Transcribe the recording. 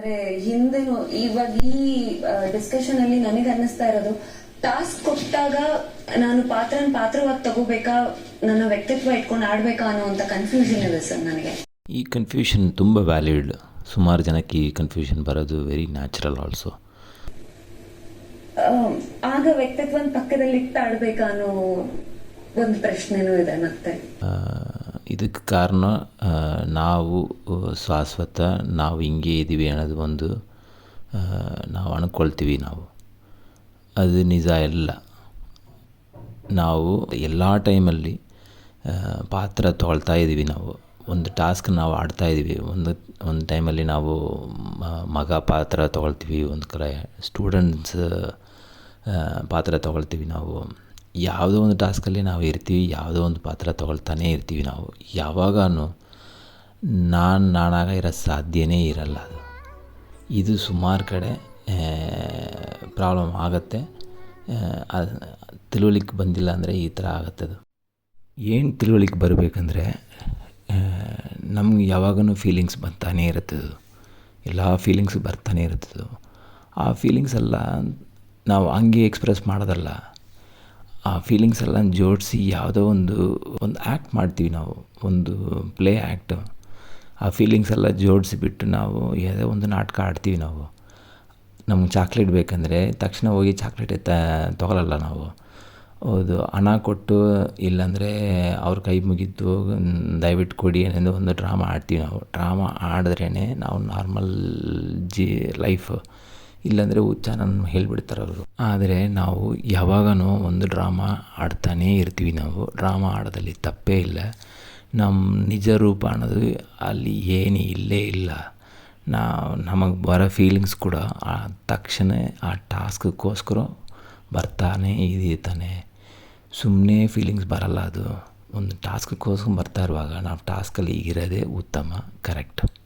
ಅಂದ್ರೆ ಹಿಂದೆನು ಇವಾಗ ಈ ಡಿಸ್ಕಷನ್ ಅಲ್ಲಿ ನನಗೆ ಅನ್ನಿಸ್ತಾ ಇರೋದು ಟಾಸ್ಕ್ ಕೊಟ್ಟಾಗ ನಾನು ಪಾತ್ರನ ಪಾತ್ರವಾಗಿ ತಗೋಬೇಕಾ ನನ್ನ ವ್ಯಕ್ತಿತ್ವ ಇಟ್ಕೊಂಡು ಆಡ್ಬೇಕಾ ಅನ್ನೋಂತ ಕನ್ಫ್ಯೂಷನ್ ಇದೆ ಸರ್ ನನಗೆ. ಈ ಕನ್ಫ್ಯೂಷನ್ ತುಂಬ ವ್ಯಾಲಿಡ್ ಸುಮಾರು ಜನಕ್ಕೆ ಈ ಕನ್ಫ್ಯೂಷನ್ ಬರೋದು ವೆರಿ ನ್ಯಾಚುರಲ್ ಆಲ್ಸೋ ಆಗ ವ್ಯಕ್ತಿತ್ವನ ಪಕ್ಕದಲ್ಲಿ ಇಟ್ಟು ಆಡ್ಬೇಕಾ ಅನ್ನೋ ಒಂದು ಪ್ರಶ್ನೆನೂ ಇದೆ ಮತ್ತೆ. ಇದಕ್ಕೆ ಕಾರಣ ನಾವು ಶಾಶ್ವತ, ನಾವು ಹಿಂಗೆ ಇದ್ದೀವಿ ಅನ್ನೋದು ಒಂದು ನಾವು ಅನ್ಕೊಳ್ತೀವಿ ನಾವು. ಅದು ನಿಜ ಇಲ್ಲ ನಾವು ಎಲ್ಲ ಟೈಮಲ್ಲಿ ಪಾತ್ರ ತೊಗೊಳ್ತಾ ಇದ್ದೀವಿ ನಾವು. ಒಂದು ಟಾಸ್ಕ್ ನಾವು ಆಡ್ತಾ ಇದ್ದೀವಿ ಒಂದು ಒಂದು ಟೈಮಲ್ಲಿ ನಾವು ಮಗ ಪಾತ್ರ ತೊಗೊಳ್ತೀವಿ. ಒಂದು ಕಡೆ ಸ್ಟೂಡೆಂಟ್ಸ್ ಪಾತ್ರ ತೊಗೊಳ್ತೀವಿ ನಾವು. ಯಾವುದೋ ಒಂದು ಟಾಸ್ಕಲ್ಲಿ ನಾವು ಇರ್ತೀವಿ, ಯಾವುದೋ ಒಂದು ಪಾತ್ರ ತೊಗೊಳ್ತಾನೇ ಇರ್ತೀವಿ ನಾವು. ಯಾವಾಗಲೂ ನಾನು ನಾನಾಗ ಇರೋ ಸಾಧ್ಯನೇ ಇರಲ್ಲ ಅದು. ಇದು ಸುಮಾರು ಕಡೆ ಪ್ರಾಬ್ಲಮ್ ಆಗುತ್ತೆ. ತಿಳುವಳಿಕೆ ಬಂದಿಲ್ಲ ಅಂದರೆ ಈ ಥರ ಆಗುತ್ತೆ ಅದು. ಏನು ತಿಳುವಳಿಕೆ ಬರಬೇಕಂದ್ರೆ ನಮ್ಗೆ ಯಾವಾಗೂ ಫೀಲಿಂಗ್ಸ್ ಬರ್ತಾನೇ ಇರುತ್ತದು ಎಲ್ಲ ಫೀಲಿಂಗ್ಸ್ ಬರ್ತಾನೆ ಇರುತ್ತದು ಆ ಫೀಲಿಂಗ್ಸ್ ಎಲ್ಲ ನಾವು ಹಂಗೆ ಎಕ್ಸ್ಪ್ರೆಸ್ ಮಾಡೋದಲ್ಲ. ಆ ಫೀಲಿಂಗ್ಸ್ ಎಲ್ಲ ಜೋಡಿಸಿ ಯಾವುದೋ ಒಂದು ಒಂದು ಆ್ಯಕ್ಟ್ ಮಾಡ್ತೀವಿ ನಾವು, ಒಂದು ಪ್ಲೇ ಆ್ಯಕ್ಟು ಆ ಫೀಲಿಂಗ್ಸ್ ಎಲ್ಲ ಜೋಡಿಸಿಬಿಟ್ಟು ನಾವು ಯಾವುದೋ ಒಂದು ನಾಟಕ ಆಡ್ತೀವಿ ನಾವು. ನಮ್ಗೆ ಚಾಕ್ಲೇಟ್ ಬೇಕಂದರೆ ತಕ್ಷಣ ಹೋಗಿ ಚಾಕ್ಲೇಟ್ ತ ತೊಗೊಳಲ್ಲ ನಾವು. ಹೌದು, ಹಣ ಕೊಟ್ಟು ಇಲ್ಲಾಂದರೆ ಅವ್ರ ಕೈ ಮುಗಿದು ದಯವಿಟ್ಟು ಕೊಡಿ ಏನೆಂದು ಒಂದು ಡ್ರಾಮಾ ಆಡ್ತೀವಿ ನಾವು. ಡ್ರಾಮಾ ಆಡಿದ್ರೇ ನಾವು ನಾರ್ಮಲ್ ಜಿ ಲೈಫ್ ಇಲ್ಲಾಂದರೆ ಉಚ್ಚಾರನ ಹೇಳಿಬಿಡ್ತಾರೆ ಅವರು. ಆದರೆ ನಾವು ಯಾವಾಗನೂ ಒಂದು ಡ್ರಾಮಾ ಆಡ್ತಾನೇ ಇರ್ತೀವಿ ನಾವು. ಡ್ರಾಮಾ ಆಡೋದಲ್ಲಿ ತಪ್ಪೇ ಇಲ್ಲ. ನಮ್ಮ ನಿಜ ರೂಪ ಅನ್ನೋದು ಅಲ್ಲಿ ಏನು ಇಲ್ಲೇ ಇಲ್ಲ. ನಾವು ನಮಗೆ ಬರೋ ಫೀಲಿಂಗ್ಸ್ ಕೂಡ ಆ ತಕ್ಷಣ ಆ ಟಾಸ್ಕ್ಗೋಸ್ಕರ ಬರ್ತಾನೆ ಇದೀತಾನೆ ಸುಮ್ಮನೆ ಫೀಲಿಂಗ್ಸ್ ಬರಲ್ಲ ಅದು. ಒಂದು ಟಾಸ್ಕ್ಗೋಸ್ಕರ ಬರ್ತಾ ಇರುವಾಗ ನಾವು ಟಾಸ್ಕಲ್ಲಿ ಈಗಿರೋದೇ ಉತ್ತಮ ಕರೆಕ್ಟ್